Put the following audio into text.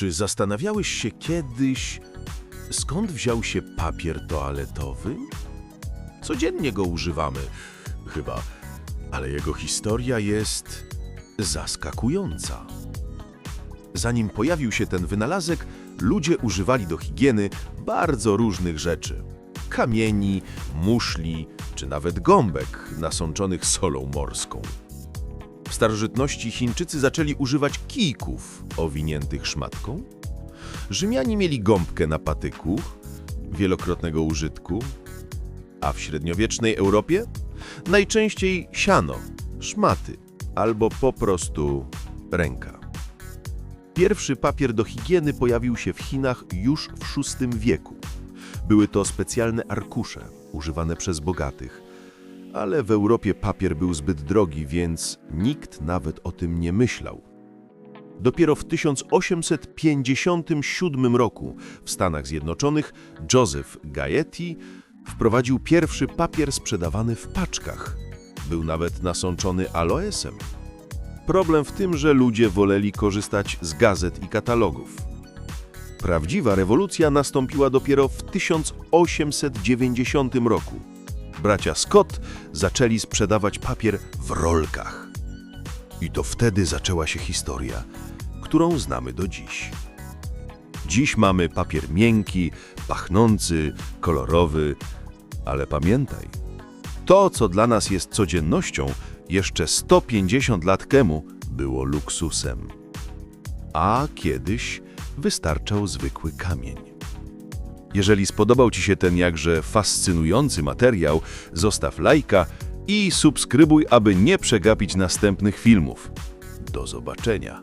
Czy zastanawiałeś się kiedyś, skąd wziął się papier toaletowy? Codziennie go używamy, chyba, ale jego historia jest zaskakująca. Zanim pojawił się ten wynalazek, ludzie używali do higieny bardzo różnych rzeczy. Kamieni, muszli czy nawet gąbek nasączonych solą morską. W starożytności Chińczycy zaczęli używać kijków owiniętych szmatką. Rzymianie mieli gąbkę na patyku, wielokrotnego użytku, a w średniowiecznej Europie najczęściej siano, szmaty albo po prostu ręka. Pierwszy papier do higieny pojawił się w Chinach już w VI wieku. Były to specjalne arkusze, używane przez bogatych, ale w Europie papier był zbyt drogi, więc nikt nawet o tym nie myślał. Dopiero w 1857 roku w Stanach Zjednoczonych Joseph Gaetti wprowadził pierwszy papier sprzedawany w paczkach. Był nawet nasączony aloesem. Problem w tym, że ludzie woleli korzystać z gazet i katalogów. Prawdziwa rewolucja nastąpiła dopiero w 1890 roku. Bracia Scott zaczęli sprzedawać papier w rolkach. I to wtedy zaczęła się historia, którą znamy do dziś. Dziś mamy papier miękki, pachnący, kolorowy, ale pamiętaj, to, co dla nas jest codziennością, jeszcze 150 lat temu było luksusem. A kiedyś wystarczał zwykły kamień. Jeżeli spodobał Ci się ten jakże fascynujący materiał, zostaw lajka i subskrybuj, aby nie przegapić następnych filmów. Do zobaczenia.